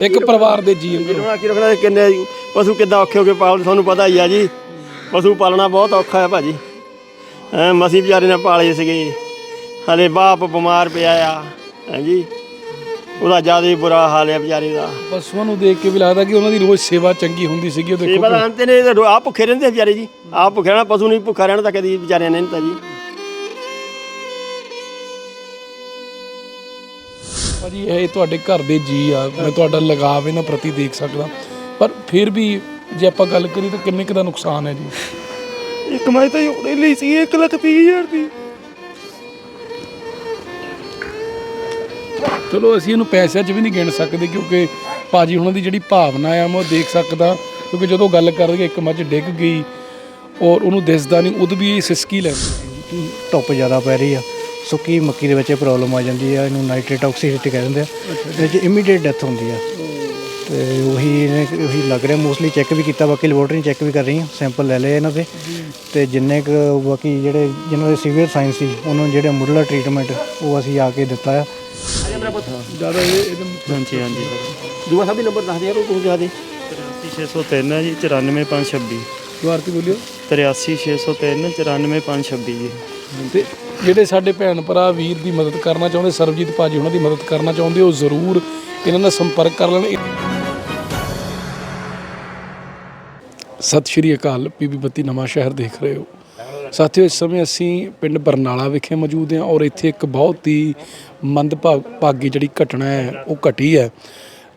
ਇੱਕ ਪਰਿਵਾਰ ਦੇ ਜੀ ਅੰਗਰ ਰੋਣਾ? ਕੀ ਰੱਖਣਾ ਕਿੰਨੇ ਪਸ਼ੂ ਕਿੱਦਾਂ ਔਖੇ ਹੋ ਕੇ ਪਾਲਦੇ ਤੁਹਾਨੂੰ ਪਤਾ ਹੀ ਆ ਜੀ। ਪਸ਼ੂ ਪਾਲਣਾ ਬਹੁਤ ਔਖਾ ਹੈ ਭਾਜੀ। ਐ ਮਸੀਂ ਵਿਚਾਰੇ ਨੇ ਪਾਲੇ ਸੀਗੇ ਹਲੇ ਬਾਪ ਬਿਮਾਰ ਪਿਆ ਆ। ਹਾਂਜੀ ਉਹਦਾ ਜ਼ਿਆਦਾ ਹੀ ਬੁਰਾ ਹਾਲ ਹੈ ਵਿਚਾਰੇ ਦਾ। ਪਸ਼ੂਆਂ ਨੂੰ ਦੇਖ ਕੇ ਵੀ ਲੱਗਦਾ ਕਿ ਉਹਨਾਂ ਦੀ ਰੋਜ਼ ਸੇਵਾ ਚੰਗੀ ਹੁੰਦੀ ਸੀਗੀ ਉਹ ਦੇਖੋ ਪਤਾ ਅੰਤੇ ਨੇ ਆਪ ਭੁੱਖੇ ਰਹਿੰਦੇ ਆ ਵਿਚਾਰੇ ਜੀ। ਆਪ ਭੁੱਖੇ ਰਹਿਣਾ ਪਸ਼ੂ ਨਹੀਂ ਭੁੱਖਾ ਰਹਿਣਾ ਤਾਂ ਕਦੀ ਵਿਚਾਰਿਆਂ ਨੇ ਨਹੀਂ ਤਾਂ ਜੀ। ਭਾਜੀ ਇਹ ਤੁਹਾਡੇ ਘਰ ਦੇ ਜੀ ਆ। ਮੈਂ ਤੁਹਾਡਾ ਲਗਾਵ ਇਹਨਾਂ ਪ੍ਰਤੀ ਦੇਖ ਸਕਦਾ। ਪਰ ਫਿਰ ਵੀ ਜੇ ਆਪਾਂ ਗੱਲ ਕਰੀ ਤਾਂ ਕਿੰਨੇ ਕੁ ਦਾ ਨੁਕਸਾਨ ਹੈ ਜੀ? ਇਹ ਕਮਾਈ ਤਾਂ ਉਹਨੇ ਲਈ ਸੀ 1 ਲੱਖ 30 ਹਜ਼ਾਰ ਦੀ। ਚਲੋ ਅਸੀਂ ਇਹਨੂੰ ਪੈਸਿਆਂ 'ਚ ਵੀ ਨਹੀਂ ਗਿਣ ਸਕਦੇ ਕਿਉਂਕਿ ਭਾਜੀ ਉਹਨਾਂ ਦੀ ਜਿਹੜੀ ਭਾਵਨਾ ਆ ਮੈਂ ਉਹ ਦੇਖ ਸਕਦਾ। ਕਿਉਂਕਿ ਜਦੋਂ ਗੱਲ ਕਰਦੇ ਇੱਕ ਮੱਝ ਡਿੱਗ ਗਈ ਔਰ ਉਹਨੂੰ ਦਿਸਦਾ ਨਹੀਂ ਉਦੋਂ ਵੀ ਇਹ ਸਿਸਕੀ ਲੈਂਦੇ ਧੁੱਪ ਜ਼ਿਆਦਾ ਪੈ ਰਹੀ ਆ। ਸੁੱਕੀ ਮੱਕੀ ਦੇ ਵਿੱਚ ਪ੍ਰੋਬਲਮ ਆ ਜਾਂਦੀ ਆ ਇਹਨੂੰ ਨਾਈਟ੍ਰੇਟ ਆਕਸੀਡੇਟ ਕਹਿ ਦਿੰਦੇ ਆ। ਇਹਦੇ ਵਿੱਚ ਇਮੀਡੀਏਟ ਡੈਥ ਹੁੰਦੀ ਆ। ਤੇ ਉਹੀ ਇਹਨੇ ਉਹੀ ਲੱਗ ਰਿਹਾ ਮੋਸਟਲੀ ਚੈੱਕ ਵੀ ਕੀਤਾ ਬਾਕੀ ਲੈਬੋਰਟਰੀ ਚੈੱਕ ਵੀ ਕਰ ਰਹੀ ਆ ਸੈਂਪਲ ਲੈ ਲਏ ਇਹਨਾਂ ਦੇ। ਤੇ ਜਿੰਨੇ ਕੁ ਬਾਕੀ ਜਿਹੜੇ ਜਿਨ੍ਹਾਂ ਦੇ ਸੀਵੀਅਰ ਸਾਇੰਸ ਸੀ ਉਹਨਾਂ ਨੂੰ ਜਿਹੜੇ ਮੁੱਢਲਾ ਟ੍ਰੀਟਮੈਂਟ ਉਹ ਅਸੀਂ ਆ ਕੇ ਦਿੱਤਾ ਆ। ਜ਼ਿਆਦਾ ਇਹ ਇਹਦੇ ਹਾਂਜੀ ਹਾਂਜੀ। ਦੂਆ ਸਭ ਨੰਬਰ ਦੱਸ ਦਿਓ ਤੁਸੀਂ ਜਿਆਦੇ। 83603 ਹੈ ਜੀ 94526 ਦੁਆਰ ਤੇ ਬੋਲਿਓ। 83603 94526 ਜੀ। ਤੇ ਜਿਹੜੇ ਸਾਡੇ ਭੈਣ ਭਰਾ ਵੀਰ ਦੀ ਮਦਦ ਕਰਨਾ ਚਾਹੁੰਦੇ, ਸਰਬਜੀਤ ਭਾਜੀ ਉਹਨਾਂ ਦੀ ਮਦਦ ਕਰਨਾ ਚਾਹੁੰਦੇ, ਉਹ ਜ਼ਰੂਰ ਇਹਨਾਂ ਨਾਲ ਸੰਪਰਕ ਕਰ ਲੈਣ। ਸਤਿ ਸ਼੍ਰੀ ਅਕਾਲ ਪੀਬੀ ਬੱਤੀ ਨਵਾਂ ਸ਼ਹਿਰ ਦੇਖ ਰਹੇ ਹੋ। ਸਾਥੀਓ, ਇਸ ਸਮੇਂ ਅਸੀਂ ਪਿੰਡ ਬਰਨਾਲਾ ਵਿਖੇ ਮੌਜੂਦ ਹਾਂ ਔਰ ਇੱਥੇ ਇੱਕ ਬਹੁਤ ਹੀ ਮੰਦਭਾਗੀ ਜਿਹੜੀ ਘਟਨਾ ਹੈ, ਉਹ ਘਟੀ ਹੈ,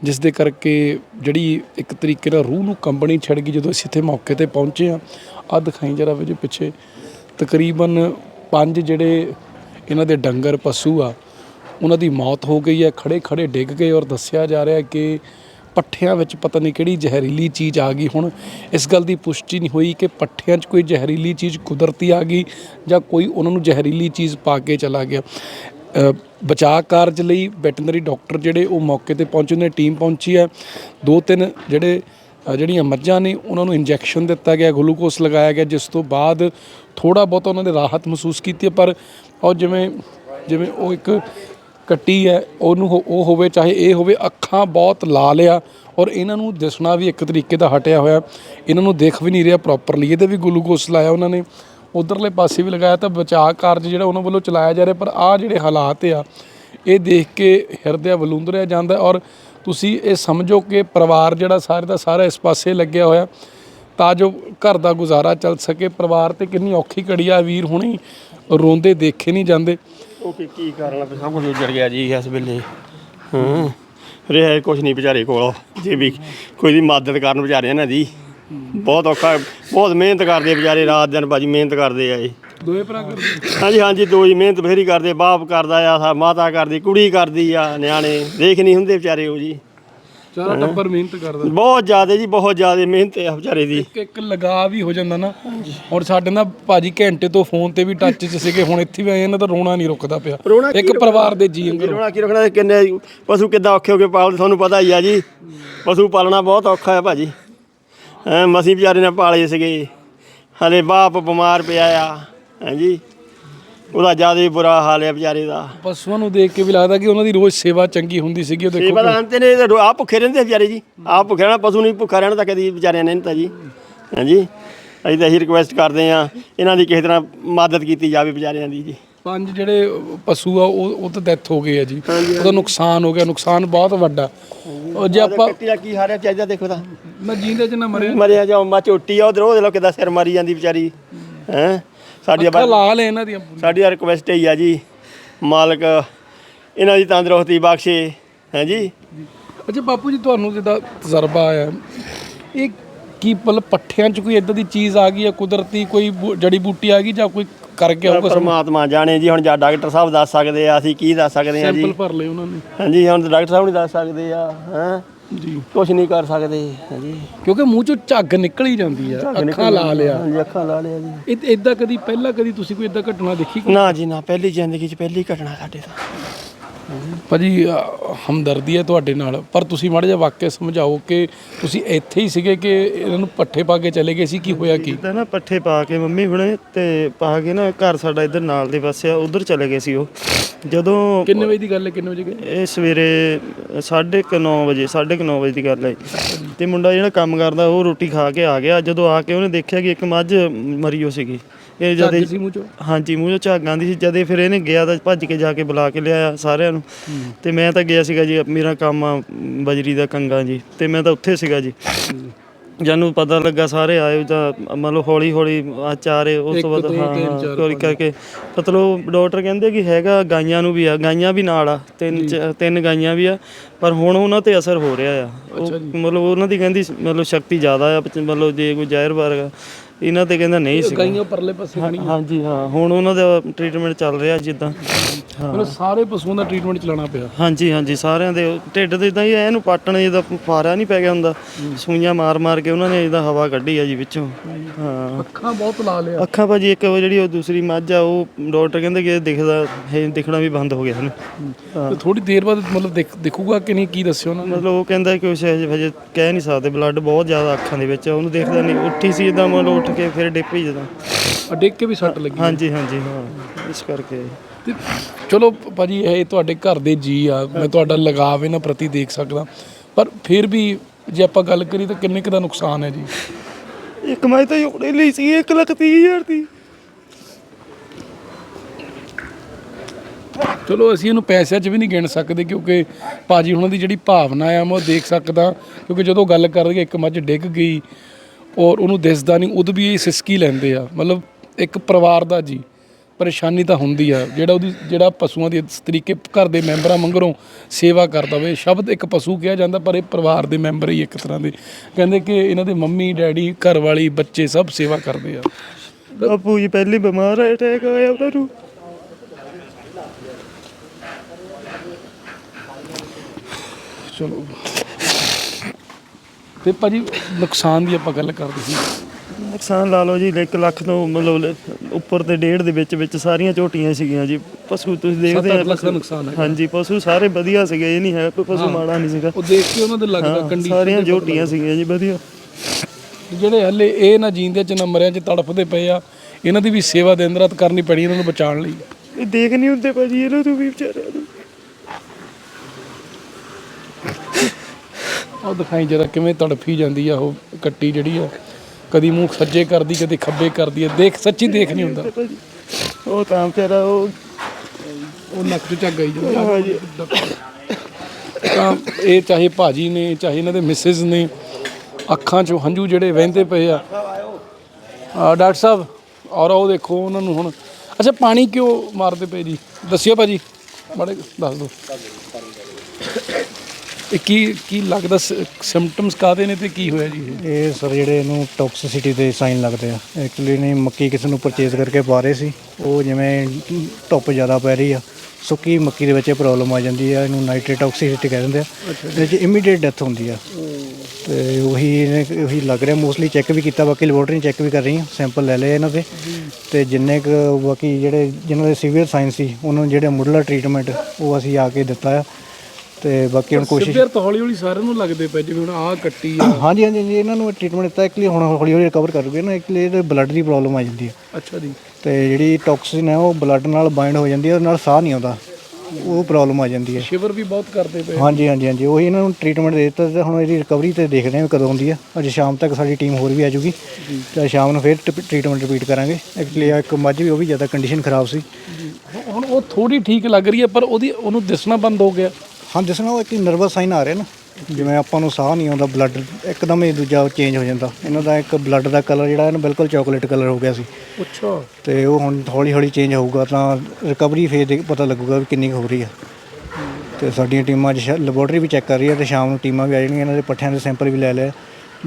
ਜਿਸ ਦੇ ਕਰਕੇ ਜਿਹੜੀ ਇੱਕ ਤਰੀਕੇ ਨਾਲ ਰੂਹ ਨੂੰ ਕੰਬਣੀ ਛੜ ਗਈ ਜਦੋਂ ਅਸੀਂ ਇੱਥੇ ਮੌਕੇ ਤੇ ਪਹੁੰਚੇ ਹਾਂ। ਆ ਦਿਖਾਈ ਜਰਾ ਵਜੇ ਪਿੱਛੇ। ਤਕਰੀਬਨ ਪੰਜ ਜਿਹੜੇ ਇਹਨਾਂ ਦੇ ਡੰਗਰ ਪਸ਼ੂ ਆ, ਉਹਨਾਂ ਦੀ ਮੌਤ ਹੋ ਗਈ ਹੈ ਖੜੇ ਖੜੇ ਡਿੱਗ ਗਏ ਔਰ ਦੱਸਿਆ ਜਾ ਰਿਹਾ ਕਿ ਪੱਠਿਆਂ ਵਿੱਚ ਪਤਾ ਨਹੀਂ ਕਿਹੜੀ ਜ਼ਹਿਰੀਲੀ ਚੀਜ਼ ਆ ਗਈ। ਹੁਣ ਇਸ ਗੱਲ ਦੀ ਪੁਸ਼ਟੀ ਨਹੀਂ ਹੋਈ ਕਿ ਪੱਠਿਆਂ 'ਚ ਕੋਈ ਜ਼ਹਿਰੀਲੀ ਚੀਜ਼ ਕੁਦਰਤੀ ਆ ਗਈ ਜਾਂ ਕੋਈ ਉਹਨਾਂ ਨੂੰ ਜ਼ਹਿਰੀਲੀ ਚੀਜ਼ ਪਾ ਕੇ ਚਲਾ ਗਿਆ। ਬਚਾਅ ਕਾਰਜ ਲਈ ਵੈਟਰਨਰੀ ਡਾਕਟਰ ਜਿਹੜੇ ਉਹ ਮੌਕੇ ਤੇ ਪਹੁੰਚੇ ਨੇ ਟੀਮ ਪਹੁੰਚੀ ਹੈ। ਦੋ ਤਿੰਨ ਜਿਹੜੇ ਜਿਹੜੀਆਂ ਮੱਝਾਂ ਨੇ, ਉਹਨਾਂ ਨੂੰ ਇੰਜੈਕਸ਼ਨ ਦਿੱਤਾ ਗਿਆ ਗਲੂਕੋਸ ਲਗਾਇਆ ਗਿਆ, ਜਿਸ ਤੋਂ ਬਾਅਦ ਥੋੜਾ ਬਹੁਤ ਉਹਨਾਂ ਨੇ ਰਾਹਤ ਮਹਿਸੂਸ ਕੀਤੀ ਹੈ, ਪਰ ਉਹ ਜਿਵੇਂ ਜਿਵੇਂ ਉਹ ਇੱਕ ਕੱਟੀ ਹੈ, ਉਹਨੂੰ ਹੋ- ਉਹ ਹੋਵੇ, ਚਾਹੇ ਇਹ ਹੋਵੇ, ਅੱਖਾਂ ਬਹੁਤ ਲਾਲ ਆ ਔਰ ਇਹਨਾਂ ਨੂੰ ਦਿਸਣਾ ਵੀ ਇੱਕ ਤਰੀਕੇ ਦਾ ਹਟਿਆ ਹੋਇਆ। ਇਹਨਾਂ ਨੂੰ ਦੇਖ ਵੀ ਨਹੀਂ ਰਿਹਾ ਪ੍ਰੋਪਰਲੀ ਇਹਦੇ ਵੀ ਗਲੂਕੋਸ ਲਾਇਆ ਉਹਨਾਂ ਨੇ। ਉਧਰਲੇ ਪਾਸੇ ਵੀ ਲਗਾਇਆ ਤਾਂ ਬਚਾਅ ਕਾਰਜ ਜਿਹੜਾ ਉਹਨਾਂ ਵੱਲੋਂ ਚਲਾਇਆ ਜਾ ਰਿਹਾ, ਪਰ ਆ ਜਿਹੜੇ ਹਾਲਾਤ ਆ, ਇਹ ਦੇਖ ਕੇ ਹਿਰਦਿਆ ਵਲੂੰਦਰਿਆ ਜਾਂਦਾ ਔਰ ਤੁਸੀਂ ਇਹ ਸਮਝੋ ਕਿ ਪਰਿਵਾਰ ਜਿਹੜਾ ਸਾਰੇ ਦਾ ਸਾਰਾ ਇਸ ਪਾਸੇ ਲੱਗਿਆ ਹੋਇਆ, ਤਾਂ ਜੋ ਘਰ ਦਾ ਗੁਜ਼ਾਰਾ ਚੱਲ ਸਕੇ। ਪਰਿਵਾਰ ਤੇ ਕਿੰਨੀ ਔਖੀ ਘੜੀ ਆ, ਵੀਰ ਹੁਣੀ ਰੋਂਦੇ ਦੇਖੇ ਨਹੀਂ ਜਾਂਦੇ। ਉਹ ਕੀ ਕੀ ਕਾਰਨ ਆ? ਸਭ ਕੁਝ ਉੱਜੜ ਗਿਆ ਜੀ ਇਸ ਵੇਲੇ। ਹਾਂ, ਰਿਹਾ ਕੁਝ ਨਹੀਂ ਵਿਚਾਰੇ ਕੋਲ। ਜੇ ਵੀ ਕੋਈ ਦੀ ਮਦਦ ਕਰਨ ਵਿਚਾਰੇ ਇਹਨਾਂ ਦੀ ਬਹੁਤ ਔਖਾ, ਬਹੁਤ ਮਿਹਨਤ ਕਰਦੇ ਵਿਚਾਰੇ, ਰਾਤ ਦਿਨ ਭਾਜੀ ਮਿਹਨਤ ਕਰਦੇ ਆ ਇਹ। ਦੋਏ ਭਰਾ ਕਰਦੇ? ਹਾਂਜੀ ਹਾਂਜੀ ਦੋ ਹੀ ਮਿਹਨਤ ਬਥੇਰੀ ਕਰਦੇ ਬਾਪ ਕਰਦਾ ਆ ਸਾ- ਮਾਤਾ ਕਰਦੀ ਕੁੜੀ ਕਰਦੀ ਆ ਨਿਆਣੇ ਦੇਖ ਨਹੀਂ ਹੁੰਦੇ ਵਿਚਾਰੇ ਉਹ ਜੀ। ਸਾਰਾ ਟੱਬਰ ਮਿਹਨਤ ਕਰਦਾ। ਬਹੁਤ ਜ਼ਿਆਦਾ ਜੀ ਬਹੁਤ ਜ਼ਿਆਦਾ ਮਿਹਨਤ ਆ ਵਿਚਾਰੇ ਦੀ। ਇੱਕ ਇੱਕ ਲਗਾ ਵੀ ਹੋ ਜਾਂਦਾ ਨਾ। ਔਰ ਸਾਡੇ ਨਾਲ ਭਾਜੀ ਘੰਟੇ ਤੋਂ ਫੋਨ ਤੇ ਵੀ ਟੱਚ 'ਚ ਸੀਗੇ ਹੁਣ ਇੱਥੇ ਵੀ ਆਏ ਇਹਨਾਂ ਦਾ ਰੋਣਾ ਨਹੀਂ ਰੁਕਦਾ ਪਿਆ। ਰੋਣਾ ਕੀ ਇੱਕ ਪਰਿਵਾਰ ਦੇ ਜੀ ਅੰਗਰ ਰੋਣਾ ਕੀ ਰੱਖਣਾ ਕਿੰਨੇ ਪਸ਼ੂ ਕਿੱਦਾਂ ਔਖੇ ਹੋ ਕੇ ਪਾਲਦੇ ਤੁਹਾਨੂੰ ਪਤਾ ਹੀ ਆ ਜੀ। ਪਸ਼ੂ ਪਾਲਣਾ ਬਹੁਤ ਔਖਾ ਹੈ ਭਾਜੀ। ਐ ਮਸੀਂ ਵਿਚਾਰੇ ਨੇ ਪਾਲੇ ਸੀਗੇ। ਹਲੇ ਬਾਪ ਬਿਮਾਰ ਪਿਆ ਆ। ਹਾਂਜੀ। ਉਹਦਾ ਜ਼ਿਆਦਾ ਹੀ ਬੁਰਾ ਹਾਲ ਹੈ ਵਿਚਾਰੇ ਦਾ। ਪਸ਼ੂਆਂ ਨੂੰ ਦੇਖ ਕੇ ਵੀ ਲੱਗਦਾ ਕਿ ਉਹਨਾਂ ਦੀ ਰੋਜ਼ ਸੇਵਾ ਚੰਗੀ ਹੁੰਦੀ ਸੀਗੀ ਉਹ ਦੇਖੋ ਪਤਾ ਅੰਤੇ ਨੇ ਆਪ ਭੁੱਖੇ ਰਹਿੰਦੇ ਆ ਵਿਚਾਰੇ ਜੀ। ਆਪ ਭੁੱਖੇ ਰਹਿਣਾ ਪਸ਼ੂ ਨਹੀਂ ਭੁੱਖਾ ਰਹਿਣਾ ਤਾਂ ਕਦੀ ਵਿਚਾਰਿਆਂ ਨੇ ਨਹੀਂ ਤਾਂ ਜੀ। ਹਾਂਜੀ। ਅਸੀਂ ਤਾਂ ਇਹੀ ਰਿਕੁਐਸਟ ਕਰਦੇ ਆ ਇਹਨਾਂ ਦੀ ਕਿਸੇ ਤਰ੍ਹਾਂ ਮਦਦ ਕੀਤੀ ਜਾਵੇ ਵਿਚਾਰਿਆਂ ਦੀ ਜੀ। ਪੰਜ ਜਿਹੜੇ ਪਸ਼ੂ ਆ ਉਹ ਉਹ ਤਾਂ ਡੈਥ ਹੋ ਗਈ ਹੈ ਜੀ। ਉਹਦਾ ਨੁਕਸਾਨ ਹੋ ਗਿਆ ਨੁਕਸਾਨ ਬਹੁਤ ਵੱਡਾ। ਉਹ ਜੇ ਆਪਾਂ ਕੱਟੀ ਦਾ ਕੀ ਹਾਰਿਆ ਚਾਹੀਦਾ ਦੇਖੋ ਤਾਂ। ਨਾ ਜੀਂਦੇ ਚ ਨਾ ਮਰੇ ਮਰਿਆ ਜਾ ਮਾ ਝੋਟੀ ਆ ਉਧਰ ਉਹ ਦੇ ਲੋ ਕਿਦਾਂ ਸਿਰ ਮਾਰੀ ਜਾਂਦੀ ਵਿਚਾਰੀ। ਹੈ? ਸਾਡੀ ਅੱਖਾਂ ਲਾ ਲੈ ਇਹਨਾਂ ਦੀਆਂ ਸਾਡੀ ਰਿਕੁਐਸਟ ਹੀ ਆ ਜੀ। ਮਾਲਕ ਇਹਨਾਂ ਦੀ ਤੰਦਰੁਸਤੀ ਬਖਸ਼ੇ ਹੈ ਜੀ? ਅੱਛਾ ਬਾਪੂ ਜੀ ਤੁਹਾਨੂੰ ਜਿੱਦਾਂ ਤਜਰਬਾ ਆਇਆ ਇਹ ਕੀ ਪਲ ਪੱਠਿਆਂ 'ਚ ਕੋਈ ਇਦਾਂ ਦੀ ਚੀਜ਼ ਆ ਗਈ ਹੈ ਕੁਦਰਤੀ ਕੋਈ ਬੂ- ਜੜੀ ਬੂਟੀ ਆ ਗਈ ਜਾਂ ਕੋਈ ਕਰ ਗਿਆ ਹੋਊਗਾ ਪਰਮਾਤਮਾ ਜਾਣੇ ਜੀ ਹੁਣ ਜਾਂ ਡਾਕਟਰ ਸਾਹਿਬ ਦੱਸ ਸਕਦੇ ਆ ਅਸੀਂ ਕੀ ਦੱਸ ਸਕਦੇ ਆ ਸੈਂਪਲ ਜੀ ਭਰ ਲਏ ਉਹਨਾਂ ਨੇ। ਹਾਂਜੀ ਹੁਣ ਡਾਕਟਰ ਸਾਹਿਬ ਨਹੀਂ ਦੱਸ ਸਕਦੇ ਆ ਹਾਂ? ਜੀ। ਕੁਝ ਨਹੀਂ ਕਰ ਸਕਦੇ ਹਾਂਜੀ। ਕਿਉਂਕਿ ਮੂੰਹ 'ਚੋਂ ਝੱਗ ਨਿਕਲ ਹੀ ਜਾਂਦੀ ਆ ਅੱਖਾਂ ਲਾ ਲਿਆ। ਹਾਂਜੀ ਅੱਖਾਂ ਲਾ ਲਿਆ ਜੀ। ਇਹ ਇਦਾਂ ਕਦੀ ਪਹਿਲਾਂ ਕਦੀ ਤੁਸੀਂ ਕੋਈ ਇਦਾਂ ਘਟਨਾ ਦੇਖੀ ਨਾ ਜੀ ਨਾ। ਪਹਿਲੀ ਜ਼ਿੰਦਗੀ 'ਚ ਪਹਿਲੀ ਘਟਨਾ ਸਾਡੇ ਤੋਂ। ਭਾਜੀ ਅ, ਹਮਦਰਦੀ ਹੈ ਤੁਹਾਡੇ ਨਾਲ। ਪਰ ਤੁਸੀਂ ਮਾੜਾ ਜਿਹਾ ਵਾਕਿਆ ਸਮਝਾਓ ਕਿ ਤੁਸੀਂ ਇੱਥੇ ਹੀ ਸੀਗੇ ਕਿ ਇਹਨਾਂ ਨੂੰ ਪੱਠੇ ਪਾ ਕੇ ਚਲੇ ਗਏ ਸੀ? ਕੀ ਹੋਇਆ ਕੀ? ਤਾਂ ਨਾ ਪੱਠੇ ਪਾ ਕੇ ਮੰਮੀ ਹੁਣੇ ਤੇ ਪਾ ਕੇ ਨਾ ਘਰ ਸਾਡਾ ਇੱਧਰ ਨਾਲ ਦੇ ਪਾਸੇ ਆ ਉਧਰ ਚਲੇ ਗਏ ਸੀ ਉਹ। ਜਦੋਂ ਕਿੰਨੇ ਵਜੇ ਦੀ ਗੱਲ ਹੈ? ਕਿੰਨੇ ਵਜੇ ਗਏ? ਇਹ ਸਵੇਰੇ 9:30 ਵਜੇ 9:30 ਵਜੇ ਦੀ ਗੱਲ ਹੈ। ਤੇ ਮੁੰਡਾ ਜਿਹੜਾ ਕੰਮ ਕਰਦਾ ਉਹ ਰੋਟੀ ਖਾ ਕੇ ਆ ਗਿਆ। ਜਦੋਂ ਆ ਕੇ ਉਹਨੇ ਦੇਖਿਆ ਕਿ ਇੱਕ ਮੱਝ ਮਰੀ ਹੋ ਸੀਗੀ। ਇਹ ਜਦ ਝੱਗ ਸੀ ਮੂੰਹ ਚੋਂ? ਹਾਂਜੀ ਮੂੰਹ ਚੋਂ ਝੱਗ ਆਉਂਦੀ ਸੀ। ਜਦੇ ਫਿਰ ਇਹਨੇ ਗਿਆ ਤਾਂ ਭੱਜ ਕੇ ਜਾ ਕੇ ਬੁਲਾ ਕੇ ਲਿਆਇਆ ਸਾਰਿਆਂ ਨੂੰ। ਤੇ ਮੈਂ ਤਾਂ ਗਿਆ ਸੀਗਾ ਜੀ ਮੇਰਾ ਕੰਮ ਆ ਬਜਰੀ ਦਾ ਕੰਗਾ ਜੀ। ਤੇ ਮੈਂ ਤਾਂ ਉੱਥੇ ਸੀਗਾ ਜੀ। ਜਾਨੂੰ ਪਤਾ ਲੱਗਾ ਸਾਰੇ ਆਏ ਤਾਂ ਮਤਲਬ ਹੌਲੀ ਹੌਲੀ ਆ ਚਾਰੇ ਉਸ ਤੋਂ ਬਾਅਦ ਹਾਂ ਹੌਲੀ ਕਰਕੇ। ਮਤਲਬ ਡਾਕਟਰ ਕਹਿੰਦੇ ਕਿ ਹੈਗਾ ਗਾਈਆਂ ਨੂੰ ਵੀ ਆ ਗਾਈਆਂ ਵੀ ਨਾਲ ਆ ਤਿੰਨ ਚ- ਤਿੰਨ ਗਾਈਆਂ ਵੀ ਆ ਪਰ ਹੁਣ ਉਹਨਾਂ ਤੇ ਅਸਰ ਹੋ ਰਿਹਾ ਆ। ਉਹ ਮਤਲਬ ਉਹਨਾਂ ਦੀ ਕਹਿੰਦੀ ਮਤਲਬ ਸ਼ਕਤੀ ਜ਼ਿਆਦਾ ਆ ਮਤਲਬ ਜੇ ਕੋਈ ਜ਼ਹਿਰ ਵਰਗਾ ਇਹਨਾਂ ਤੇ ਕਹਿੰਦਾ ਨਹੀਂ ਸੀ ਗਾਈਆਂ ਪਰਲੇ ਪਾਸੇ ਖੜੀਆਂ। ਹਾਂਜੀ ਹਾਂ। ਹੁਣ ਉਹਨਾਂ ਦਾ ਟ੍ਰੀਟਮੈਂਟ ਚੱਲ ਰਿਹਾ ਜਿੱਦਾਂ। ਮਤਲਬ ਸਾਰੇ ਪਸ਼ੂਆਂ ਦਾ ਟ੍ਰੀਟਮੈਂਟ ਚਲਾਉਣਾ ਪਿਆ। ਹਾਂਜੀ ਹਾਂਜੀ ਸਾਰਿਆਂ ਦੇ। ਢਿੱਡ ਤੇ ਇਦਾਂ ਹੀ ਐਨੂੰ ਪਾਟਣ ਜਿਹਦਾ ਫਾਰਾ ਨਹੀਂ ਪੈ ਗਿਆ ਹੁੰਦਾ। ਸੂਈਆਂ ਮਾਰ ਮਾਰ ਕੇ ਉਹਨਾਂ ਨੇ ਇਹਦਾ ਹਵਾ ਕੱਢੀ ਆ ਜੀ ਵਿੱਚੋਂ। ਹਾਂ। ਅੱਖਾਂ ਬਹੁਤ ਲਾ ਲਿਆ। ਅੱਖਾਂ ਭਾਜੀ ਇੱਕ ਉਹ ਜਿਹੜੀ ਉਹ ਦੂਸਰੀ ਮੱਝ ਆ ਉਹ ਡਾਕਟਰ ਕਹਿੰਦੇ ਕਿ ਇਹ ਦਿਖਦਾ ਇਹ ਦਿਖਣਾ ਵੀ ਬੰਦ ਹੋ ਗਿਆ ਹਨ ਤੇ ਥੋੜੀ ਦੇਰ ਬਾਅਦ ਮਤਲਬ ਦੇਖ- ਦਿਖੂਗਾ ਕਿ ਨਹੀਂ ਕੀ ਦੱਸਿਓ ਉਹਨਾਂ ਮਤਲਬ ਉਹ ਕਹਿੰਦਾ ਕਿ ਉਸ ਹਜੇ ਕਹਿ ਨਹੀਂ ਸਕਦੇ ਬਲੱਡ ਬਹੁਤ ਜ਼ਿਆਦਾ ਅੱਖਾਂ ਦੇ ਵਿੱਚ ਉਹਨੂੰ ਦੇਖਦਾ ਨਹੀਂ ਉੱਠੀ ਸੀ ਇਦਾਂ ਮਤਲਬ ਉੱਠ ਕੇ ਫਿਰ ਡਿੱਪੀ ਜਦਾਂ। ਆ ਡਿੱਗ ਕੇ ਵੀ ਸੱਟ ਲੱਗੀ। ਹਾਂਜੀ ਹਾਂਜੀ ਹਾਂ। ਇਸ ਕਰਕੇ। ਤੇ ਚਲੋ ਭਾਜੀ ਇਹ ਤੁਹਾਡੇ ਘਰ ਦੇ ਜੀ ਆ। ਮੈਂ ਤੁਹਾਡਾ ਲਗਾਵ ਇਹਨਾਂ ਪ੍ਰਤੀ ਦੇਖ ਸਕਦਾ। ਪਰ ਫਿਰ ਵੀ ਜੇ ਆਪਾਂ ਗੱਲ ਕਰੀ ਤਾਂ ਕਿੰਨੇ ਕੁ ਦਾ ਨੁਕਸਾਨ ਹੈ ਜੀ? ਇੱਕ ਮੈਂ ਤਾਂ ਉਹਨੇ ਲਈ ਸੀ 1 ਲੱਖ ਤੀਹ ਹਜ਼ਾਰ ਦੀ। ਚਲੋ ਅਸੀਂ ਇਹਨੂੰ ਪੈਸਿਆਂ 'ਚ ਵੀ ਨਹੀਂ ਗਿਣ ਸਕਦੇ ਕਿਉਂਕਿ ਭਾਜੀ ਹੁਣਾਂ ਦੀ ਜਿਹੜੀ ਭਾਵਨਾ ਆ ਮੈਂ ਉਹ ਦੇਖ ਸਕਦਾ। ਕਿਉਂਕਿ ਜਦੋਂ ਗੱਲ ਕਰਦੇ ਇੱਕ ਮੱਝ ਡਿੱਗ ਗਈ। ਔਰ ਉਹਨੂੰ ਦਿਸਦਾ ਨਹੀਂ ਉਦੋਂ ਵੀ ਇਹ ਸਿਸਕੀ ਲੈਂਦੇ ਆ। ਮਤਲਬ ਇੱਕ ਪਰਿਵਾਰ ਦਾ ਜੀ ਪਰੇਸ਼ਾਨੀ ਤਾਂ ਹੁੰਦੀ ਆ। ਜਿਹੜਾ ਉਹਦੀ ਜਿਹੜਾ ਪਸ਼ੂਆਂ ਦੀ ਇਸ ਤਰੀਕੇ ਘਰ ਦੇ ਮੈਂਬਰਾਂ ਮੰਗਰੋਂ ਸੇਵਾ ਕਰਦਾ ਵੇ ਸ਼ਬਦ ਇੱਕ ਪਸ਼ੂ ਕਿਹਾ ਜਾਂਦਾ ਪਰ ਇਹ ਪਰਿਵਾਰ ਦੇ ਮੈਂਬਰ ਹੀ ਇੱਕ ਤਰ੍ਹਾਂ ਦੇ। ਕਹਿੰਦੇ ਕਿ ਇਹਨਾਂ ਦੇ ਮੰਮੀ ਡੈਡੀ ਘਰ ਵਾਲੀ ਬੱਚੇ ਸਭ ਸੇਵਾ ਕਰਦੇ ਆ। ਬਾਪੂ ਜੀ ਪਹਿਲੀ ਬਿਮਾਰ ਹੈ ਅਟੈਕ ਆਇਆ ਉਹਨਾਂ ਨੂੰ। ਚਲੋ। ਤੇ ਭਾਜੀ ਨੁਕਸਾਨ ਦੀ ਆਪਾਂ ਗੱਲ ਕਰਦੇ ਸੀ। ਨੁਕਸਾਨ ਲਾ ਲਓ ਜੀ 1 ਲੱਖ ਤੋਂ ਮਤਲਬ ਉੱਪਰ ਤੇ ਡੇਢ ਦੇ ਵਿੱਚ ਵਿੱਚ ਸਾਰੀਆਂ ਝੋਟੀਆਂ ਸੀਗੀਆਂ ਜੀ। ਪਸ਼ੂ ਤੁਸੀਂ ਦੇਖਦੇ ਆ ਲੱਖ ਦਾ ਨੁਕਸਾਨ ਹੈ ਹਾਂਜੀ ਪਸ਼ੂ ਸਾਰੇ ਵਧੀਆ ਸੀਗੇ ਇਹ ਨਹੀਂ ਹੈ ਕੋਈ ਪਸ਼ੂ ਮਾੜਾ ਨਹੀਂ ਸੀਗਾ। ਉਹ ਦੇਖ ਕੇ ਉਹਨਾਂ ਦੇ ਲੱਗਦਾ ਹਾਂ, ਕੰਡੀ ਸਾਰੀਆਂ ਝੋਟੀਆਂ ਸੀਗੀਆਂ ਜੀ ਵਧੀਆ। ਜਿਹੜੇ ਹੱਲੇ ਇਹ ਨਾ ਜੀਂਦੇ ਚ ਨਾ ਮਰਿਆਂ ਚ ਤੜਫਦੇ ਪਏ ਆ ਇਹਨਾਂ ਦੀ ਵੀ ਸੇਵਾ ਦਿਨ ਰਾਤ ਕਰਨੀ ਪੈਣੀ ਇਹਨਾਂ ਨੂੰ ਬਚਾਉਣ ਲਈ। ਇਹ ਦੇਖ ਨਹੀਂ ਹੁੰਦੇ ਭਾਜੀ ਇਹਨਾਂ ਨੂੰ ਵੀ ਵਿਚਾਰਿਆਂ ਉਹ ਦਿਖਾਈ ਜਰਾ ਕਿਵੇਂ ਤੜਫੀ ਜਾਂਦੀ ਆ ਉਹ ਕੱਟੀ ਜਿਹੜੀ ਆ। ਕਦੀ ਮੂੰਹ ਸੱਜੇ ਕਰਦੀ ਕਦੇ ਖੱਬੇ ਕਰਦੀ ਆ। ਦੇਖ ਸੱਚੀ ਦੇਖ ਨਹੀਂ ਹੁੰਦਾ। ਉਹ ਤਾਂ ਵਿਚਾਰਾ ਉਹ ਉਹ ਨੱਕ ਚ ਝੱਗ ਆਈ ਜਾਂਦੀ ਤਾਂ ਇਹ ਚਾਹੇ ਭਾਜੀ ਨੇ ਚਾਹੇ ਇਹਨਾਂ ਦੇ ਮਿਸਿਸ ਨੇ ਅੱਖਾਂ 'ਚੋਂ ਹੰਝੂ ਜਿਹੜੇ ਵਹਿੰਦੇ ਪਏ ਆ ਡਾਕਟਰ ਸਾਹਿਬ ਔਰ ਉਹ ਦੇਖੋ ਉਹਨਾਂ ਨੂੰ ਹੁਣ। ਅੱਛਾ ਪਾਣੀ ਕਿਉਂ ਮਾਰਦੇ ਪਏ ਜੀ? ਦੱਸਿਓ ਭਾਜੀ। ਮਾੜੇ ਦੱਸ ਦਿਓ। ਇਹ ਕੀ ਕੀ ਲੱਗਦਾ ਸਿੰਪਟਮਸ ਕਾਦੇ ਨੇ ਤੇ ਕੀ ਹੋਇਆ ਜੀ ਇਹ? ਇਹ ਸਰ ਜਿਹੜੇ ਇਹਨੂੰ ਟੌਕਸਿਸਿਟੀ ਦੇ ਸਾਈਨ ਲੱਗਦੇ ਆ। ਐਕਚੁਅਲੀ ਨੇ ਮੱਕੀ ਕਿਸੇ ਨੂੰ ਪਰਚੇਜ਼ ਕਰਕੇ ਪਾ ਰਹੇ ਸੀ। ਉਹ ਜਿਵੇਂ ਧੁੱਪ ਜ਼ਿਆਦਾ ਪੈ ਰਹੀ ਆ ਸੁੱਕੀ ਮੱਕੀ ਦੇ ਵਿੱਚ ਪ੍ਰੋਬਲਮ ਆ ਜਾਂਦੀ ਆ। ਇਹਨੂੰ ਨਾਈਟ੍ਰੇਟ ਟੌਕਸਿਸਿਟੀ ਕਹਿ ਦਿੰਦੇ ਆ। ਇਹਦੇ ਚ ਇਮੀਡੀਏਟ ਡੈਥ ਹੁੰਦੀ ਆ। ਤੇ ਉਹੀ ਇਹਨੇ ਉਹੀ ਲੱਗ ਰਿਹਾ। ਮੋਸਟਲੀ ਚੈੱਕ ਵੀ ਕੀਤਾ ਬਾਕੀ ਲੈਬੋਰਟਰੀ ਚੈੱਕ ਵੀ ਕਰ ਰਹੀ ਆ। ਸੈਂਪਲ ਲੈ ਲਏ ਇਹਨਾਂ ਦੇ। ਤੇ ਜਿੰਨੇ ਕੁ ਬਾਕੀ ਜਿਹੜੇ ਜਿਨ੍ਹਾਂ ਦੇ ਸੀਵੀਅਰ ਸਾਈਨ ਸੀ ਉਹਨਾਂ ਨੂੰ ਜਿਹੜਾ ਮੁੱਢਲਾ ਟ੍ਰੀਟਮੈਂਟ ਉਹ ਅਸੀਂ ਆ ਕੇ ਦਿੱਤਾ ਆ। ਤੇ ਬਾਕੀ ਹੁਣ ਕੋਸ਼ਿਸ਼ ਸਿਵੀਅਰ ਤਾਂ ਹੌਲੀ ਹੌਲੀ ਸਾਰਿਆਂ ਨੂੰ ਲੱਗਦੇ ਪਏ ਜਿਵੇਂ ਹੁਣ ਆਹ ਕੱਟੀ ਆ। ਹਾਂਜੀ ਹਾਂਜੀ ਹਾਂਜੀ, ਇਹਨਾਂ ਨੂੰ ਟ੍ਰੀਟਮੈਂਟ ਦਿੱਤਾ ਐਕਚੁਅਲੀ ਹੁਣ ਹੌਲੀ ਹੌਲੀ ਰਿਕਵਰ ਕਰੂਗੇ ਨਾ ਐਕਚੁਅਲੀ ਇਹਦੇ ਬਲੱਡ ਦੀ ਪ੍ਰੋਬਲਮ ਆ ਜਾਂਦੀ ਹੈ ਅੱਛਾ ਜੀ। ਤੇ ਜਿਹੜੀ ਟੌਕਸਿਨ ਹੈ ਉਹ ਬਲੱਡ ਨਾਲ ਬਾਈਂਡ ਹੋ ਜਾਂਦੀ ਹੈ ਉਹਦੇ ਨਾਲ ਸਾਹ ਨਹੀਂ ਆਉਂਦਾ। ਉਹ ਪ੍ਰੋਬਲਮ ਆ ਜਾਂਦੀ ਹੈ ਸ਼ਿਵਰ ਵੀ ਬਹੁਤ ਕਰਦੇ ਪਏ। ਹਾਂਜੀ ਹਾਂਜੀ ਹਾਂਜੀ ਉਹੀ ਇਹਨਾਂ ਨੂੰ ਟ੍ਰੀਟਮੈਂਟ ਦੇ ਦਿੱਤਾ ਤੇ ਹੁਣ ਇਹਦੀ ਰਿਕਵਰੀ ਤੇ ਦੇਖਦੇ ਹਾਂ ਵੀ ਕਦੋਂ ਹੁੰਦੀ ਆ। ਅੱਜ ਸ਼ਾਮ ਤੱਕ ਸਾਡੀ ਟੀਮ ਹੋਰ ਵੀ ਆ ਜਾਊਗੀ ਤੇ ਸ਼ਾਮ ਨੂੰ ਫਿਰ ਟ੍ਰੀਟਮੈਂਟ ਰਿਪੀਟ ਕਰਾਂਗੇ। ਐਕਚੁਅਲੀ ਆ ਇੱਕ ਮੱਝ ਵੀ ਉਹ ਵੀ ਜ਼ਿਆਦਾ ਕੰਡੀਸ਼ਨ ਖਰਾਬ ਸੀ। ਹੁਣ ਉਹ ਥੋੜੀ ਠੀਕ ਲੱਗ ਰਹੀ ਹੈ ਪਰ ਉਹਦੀ ਉਹਨੂੰ ਦਿਸਣਾ ਬੰਦ ਹੋ ਗਿਆ। ਹਾਂ ਦੱਸਣਾ ਉਹ ਇੱਕ ਨਰਵਸ ਸਾਈਨ ਆ ਰਿਹਾ ਨਾ। ਜਿਵੇਂ ਆਪਾਂ ਨੂੰ ਸਾਹ ਨਹੀਂ ਆਉਂਦਾ ਬਲੱਡ ਇੱਕਦਮ ਹੀ ਦੂਜਾ ਚੇਂਜ ਹੋ ਜਾਂਦਾ। ਇਹਨਾਂ ਦਾ ਇੱਕ ਬਲੱਡ ਦਾ ਕਲਰ ਜਿਹੜਾ ਇਹਨੂੰ ਬਿਲਕੁਲ ਚਾਕਲੇਟ ਕਲਰ ਹੋ ਗਿਆ ਸੀ। ਅੱਛਾ। ਤੇ ਉਹ ਹੁਣ ਹੌਲੀ ਹੌਲੀ ਚੇਂਜ ਹੋਊਗਾ ਤਾਂ ਰਿਕਵਰੀ ਫੇਜ਼ ਦੇ ਪਤਾ ਲੱਗੂਗਾ ਵੀ ਕਿੰਨੀ ਕੁ ਹੋ ਰਹੀ ਆ। ਤੇ ਸਾਡੀਆਂ ਟੀਮਾਂ ਅੱਜ ਲੈਬੋਰਟਰੀ ਵੀ ਚੈੱਕ ਕਰ ਰਹੀ ਹੈ ਤੇ ਸ਼ਾਮ ਨੂੰ ਟੀਮਾਂ ਵੀ ਆ ਜਾਣਗੀਆਂ ਇਹਨਾਂ ਦੇ ਪੱਠਿਆਂ ਦੇ ਸੈਂਪਲ ਵੀ ਲੈ ਲਏ।